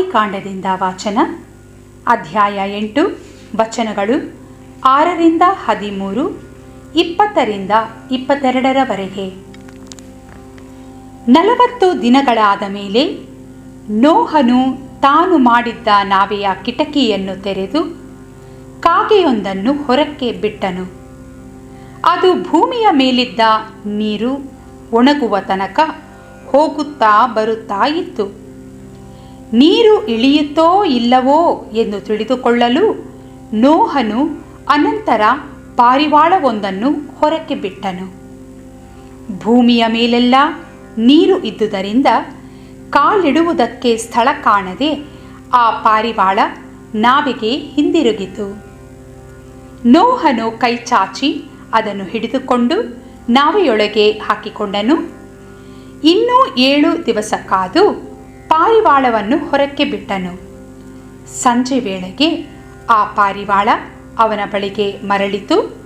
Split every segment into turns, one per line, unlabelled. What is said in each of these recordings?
ಆದಿಕಾಂಡದಿಂದ ವಾಚನ, ಅಧ್ಯಾಯ ಎಂಟು, ವಚನಗಳು ಆರರಿಂದ ಹದಿಮೂರು, ಇಪ್ಪತ್ತರಿಂದ ಇಪ್ಪತ್ತೆರಡರವರೆಗೆ. ನಲವತ್ತು ದಿನಗಳಾದ ಮೇಲೆ ನೋಹನು ತಾನು ಮಾಡಿದ್ದ ನಾವೆಯ ಕಿಟಕಿಯನ್ನು ತೆರೆದು ಕಾಗೆಯೊಂದನ್ನು ಹೊರಕ್ಕೆ ಬಿಟ್ಟನು. ಅದು ಭೂಮಿಯ ಮೇಲಿದ್ದ ನೀರು ಒಣಗುವ ತನಕ ಹೋಗುತ್ತಾ ಬರುತ್ತಾ ಇತ್ತು. ನೀರು ಇಳಿಯುತ್ತೋ ಇಲ್ಲವೋ ಎಂದು ತಿಳಿದುಕೊಳ್ಳಲು ನೋಹನು ಅನಂತರ ಪಾರಿವಾಳವೊಂದನ್ನು ಹೊರಕ್ಕೆ ಬಿಟ್ಟನು. ಭೂಮಿಯ ಮೇಲೆಲ್ಲ ನೀರು ಇದ್ದುದರಿಂದ ಕಾಲಿಡುವುದಕ್ಕೆ ಸ್ಥಳ ಕಾಣದೆ ಆ ಪಾರಿವಾಳ ನಾವಿಗೆ ಹಿಂದಿರುಗಿತು. ನೋಹನು ಕೈ ಚಾಚಿ ಅದನ್ನು ಹಿಡಿದುಕೊಂಡು ನಾವೆಯೊಳಗೆ ಹಾಕಿಕೊಂಡನು. ಇನ್ನೂ ಏಳು ದಿವಸ ಕಾದು ಪಾರಿವಾಳವನ್ನು ಹೊರಕ್ಕೆ ಬಿಟ್ಟನು. ಸಂಜೆ ವೇಳೆಗೆ ಆ ಪಾರಿವಾಳ ಅವನ ಬಳಿಗೆ ಮರಳಿತು.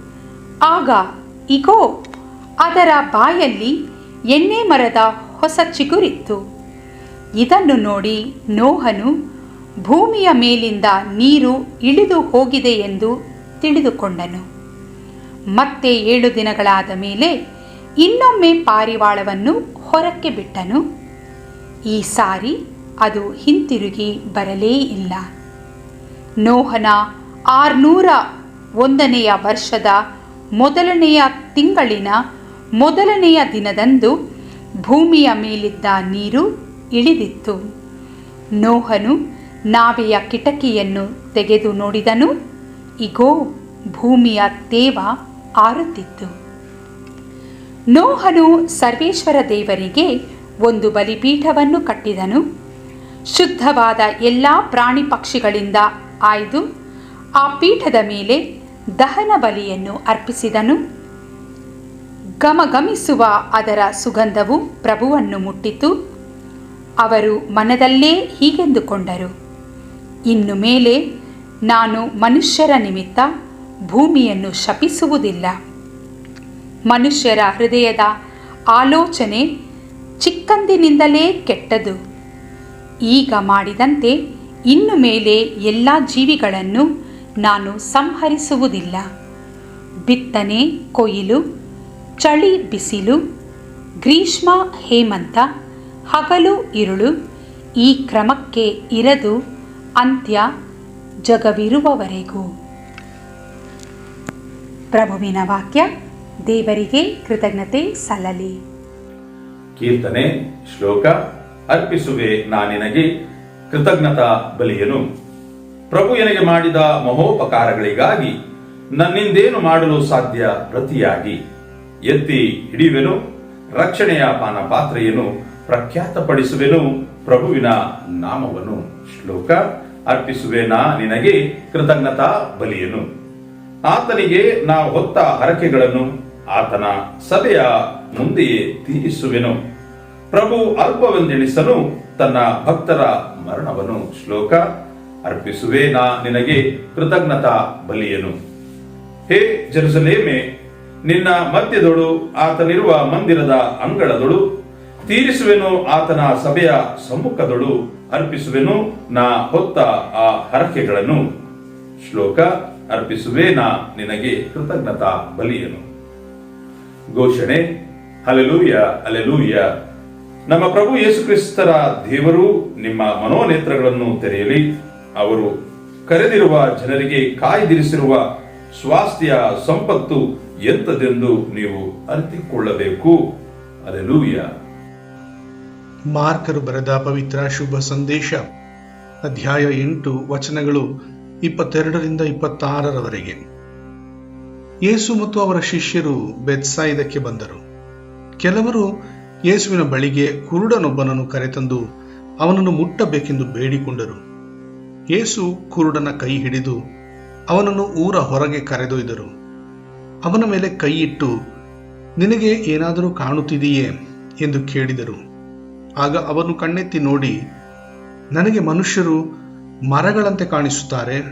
ಆಗ, ಇಗೋ, ಅದರ ಬಾಯಲ್ಲಿ ಎಣ್ಣೆ ಮರದ ಹೊಸ ಚಿಗುರಿತ್ತು. ಇದನ್ನು ನೋಡಿ ನೋಹನು ಭೂಮಿಯ ಮೇಲಿಂದ ನೀರು ಇಳಿದು ಹೋಗಿದೆ ಎಂದು ತಿಳಿದುಕೊಂಡನು. ಮತ್ತೆ ಏಳು ದಿನಗಳಾದ ಮೇಲೆ ಇನ್ನೊಮ್ಮೆ ಪಾರಿವಾಳವನ್ನು ಹೊರಕ್ಕೆ ಬಿಟ್ಟನು. ಈ ಸಾರಿ ಅದು ಹಿಂತಿರುಗಿ ಬರಲೇ ಇಲ್ಲ. ನೋಹನ ಆರ್ನೂರ ಒಂದನೆಯ ವರ್ಷದ ಮೊದಲನೆಯ ತಿಂಗಳಿನ ಮೊದಲನೆಯ ದಿನದಂದು ಭೂಮಿಯ ಮೇಲಿದ್ದ ನೀರು ಇಳಿದಿತ್ತು. ನೋಹನು ನಾವೆಯ ಕಿಟಕಿಯನ್ನು ತೆಗೆದು ನೋಡಿದನು, ಇಗೋ, ಭೂಮಿಯ ತೇವ ಆರುತ್ತಿತ್ತು. ನೋಹನು ಸರ್ವೇಶ್ವರ ದೇವರಿಗೆ ಒಂದು ಬಲಿಪೀಠವನ್ನು ಕಟ್ಟಿದನು. ಶುದ್ಧವಾದ ಎಲ್ಲ ಪ್ರಾಣಿ ಪಕ್ಷಿಗಳಿಂದ ಆಯ್ದು ಆ ಪೀಠದ ಮೇಲೆ ದಹನ ಬಲಿಯನ್ನು ಅರ್ಪಿಸಿದನು. ಗಮಗಮಿಸುವ ಅದರ ಸುಗಂಧವು ಪ್ರಭುವನ್ನು ಮುಟ್ಟಿತು. ಅವರು ಮನದಲ್ಲೇ ಹೀಗೆಂದುಕೊಂಡರು. ಇನ್ನು ಮೇಲೆ ನಾನು ಮನುಷ್ಯರ ನಿಮಿತ್ತ ಭೂಮಿಯನ್ನು ಶಪಿಸುವುದಿಲ್ಲ. ಮನುಷ್ಯರ ಹೃದಯದ ಆಲೋಚನೆ ಚಿಕ್ಕಂದಿನಿಂದಲೇ ಕೆಟ್ಟದು. ಈಗ ಮಾಡಿದಂತೆ ಇನ್ನು ಮೇಲೆ ಎಲ್ಲ ಜೀವಿಗಳನ್ನು ನಾನು ಸಂಹರಿಸುವುದಿಲ್ಲ. ಬಿತ್ತನೆ, ಕೊಯ್ಲು, ಚಳಿ ಬಿಸಿಲು, ಗ್ರೀಷ್ಮ, ಹೇಮಂತ, ಹಗಲು, ಇರುಳು ಈ ಕ್ರಮಕ್ಕೆ ಇರದು ಅಂತ್ಯ ಜಗವಿರುವವರೆಗೂ. ಪ್ರಭುವಿನ ವಾಕ್ಯ ದೇವರಿಗೆ ಕೃತಜ್ಞತೆ ಸಲ್ಲಲಿ.
ಕೀರ್ತನೆ, ಶ್ಲೋಕ, ಅರ್ಪಿಸುವೆ ನಾನಿನಗೆ ಕೃತಜ್ಞತಾ ಬಲಿಯನು. ಪ್ರಭು ಎನಗೆ ಮಾಡಿದ ಮಹೋಪಕಾರಗಳಿಗಾಗಿ ನನ್ನಿಂದೇನು ಮಾಡಲು ಸಾಧ್ಯ ಪ್ರತಿಯಾಗಿ ಎತ್ತಿ ಹಿಡಿಯುವೆನು ರಕ್ಷಣೆಯ ಪಾನ ಪಾತ್ರೆಯನ್ನು ಪ್ರಖ್ಯಾತಪಡಿಸುವೆನು ಪ್ರಭುವಿನ ನಾಮವನ್ನು. ಶ್ಲೋಕ, ಅರ್ಪಿಸುವೆ ನಾ ನಿನಗೆ ಕೃತಜ್ಞತಾ ಬಲಿಯನು. ಆತನಿಗೆ ನಾ ಹೊತ್ತ ಹರಕೆಗಳನ್ನು ಆತನ ಸಭೆಯ ಮುಂದೆಯೇ ತೀರಿಸುವೆನು. ಪ್ರಭು ಅಲ್ಪವೆಂದೆಣಿಸಲು ತನ್ನ ಭಕ್ತರ ಮರಣವನ್ನು ಶ್ಲೋಕ ಅರ್ಪಿಸುವೆ ನಾ ನಿನಗೆ ಕೃತಜ್ಞತಾ ಬಲಿಯನು. ಹೇ ಜರುಸಲೇಮೆ, ನಿನ್ನ ಮಧ್ಯದೊಳು ಆತನಿರುವ ಮಂದಿರದ ಅಂಗಳದೊಳು ತೀರಿಸುವೆನು, ಆತನ ಸಭೆಯ ಸಮ್ಮುಖದೊಳು ಅರ್ಪಿಸುವೆನು, ನಾ ಹೊತ್ತ ಆ ಹರಕೆಗಳನ್ನು ಶ್ಲೋಕ ಅರ್ಪಿಸುವೆ ನಾ ನಿನಗೆ ಕೃತಜ್ಞತಾ ಬಲಿಯನು. ಘೋಷಣೆ ಹಲೆಲೂಯ ಅಲೆಲೂಯ ನಮ್ಮ ಪ್ರಭು ಯೇಸು ಕ್ರಿಸ್ತರ ದೇವರು ನಿಮ್ಮ ಮನೋನೇತ್ರಗಳನ್ನು ತೆರೆಯಲಿ. ಅವರು ಕರೆದಿರುವ ಜನರಿಗೆ ಕಾಯ್ದಿರಿಸಿರುವ ಸ್ವಾಸ್ಥ್ಯ ಸಂಪತ್ತು ಎಂತದೆಂದು ನೀವು ಅರಿತುಕೊಳ್ಳಬೇಕು. ಅಲೆಲೂಯ
ಮಾರ್ಕರು ಬರೆದ ಪವಿತ್ರ ಶುಭ ಸಂದೇಶ. ಅಧ್ಯಾಯ ಎಂಟು, ವಚನಗಳು ಇಪ್ಪತ್ತೆರಡರಿಂದ ಇಪ್ಪತ್ತಾರರವರೆಗೆ. ಯೇಸು ಮತ್ತು ಅವರ ಶಿಷ್ಯರು ಬೆತ್ಸಾಯಿದಕ್ಕೆ ಬಂದರು. ಕೆಲವರು ಯೇಸುವಿನ ಬಳಿಗೆ ಕುರುಡನೊಬ್ಬನನ್ನು ಕರೆತಂದು ಅವನನ್ನು ಮುಟ್ಟಬೇಕೆಂದು ಬೇಡಿಕೊಂಡರು. ಯೇಸು ಕುರುಡನ ಕೈ ಹಿಡಿದು ಅವನನ್ನು ಊರ ಹೊರಗೆ ಕರೆದೊಯ್ದರು. ಅವನ ಮೇಲೆ ಕೈಯಿಟ್ಟು, ನಿನಗೆ ಏನಾದರೂ ಕಾಣುತ್ತಿದೆಯೇ? ಎಂದು ಕೇಳಿದರು. ಆಗ ಅವನು ಕಣ್ಣೆತ್ತಿ ನೋಡಿ, ನನಗೆ ಮನುಷ್ಯರು ಮರಗಳಂತೆ ಕಾಣಿಸುತ್ತಾರೆ,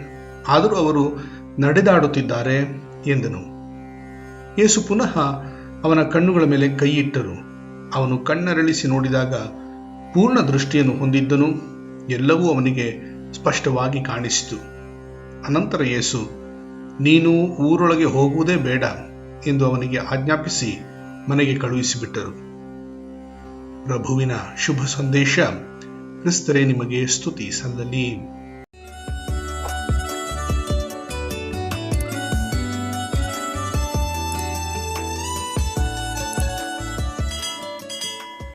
ಆದರೂ ಅವರು ನಡೆದಾಡುತ್ತಿದ್ದಾರೆ, ಎಂದನು. ಯೇಸು ಪುನಃ ಅವನ ಕಣ್ಣುಗಳ ಮೇಲೆ ಕೈಯಿಟ್ಟರು. ಅವನು ಕಣ್ಣರಳಿಸಿ ನೋಡಿದಾಗ ಪೂರ್ಣ ದೃಷ್ಟಿಯನ್ನು ಹೊಂದಿದ್ದನು. ಎಲ್ಲವೂ ಅವನಿಗೆ ಸ್ಪಷ್ಟವಾಗಿ ಕಾಣಿಸಿತು. ಅನಂತರ ಯೇಸು, ನೀನು ಊರೊಳಗೆ ಹೋಗುವುದೇ ಬೇಡ ಎಂದು ಅವನಿಗೆ ಆಜ್ಞಾಪಿಸಿ ಮನೆಗೆ ಕಳುಹಿಸಿಬಿಟ್ಟರು. ಪ್ರಭುವಿನ ಶುಭ ಸಂದೇಶ, ಕ್ರಿಸ್ತರೇ ನಿಮಗೆ ಸ್ತುತಿ ಸಲ್ಲಲಿ.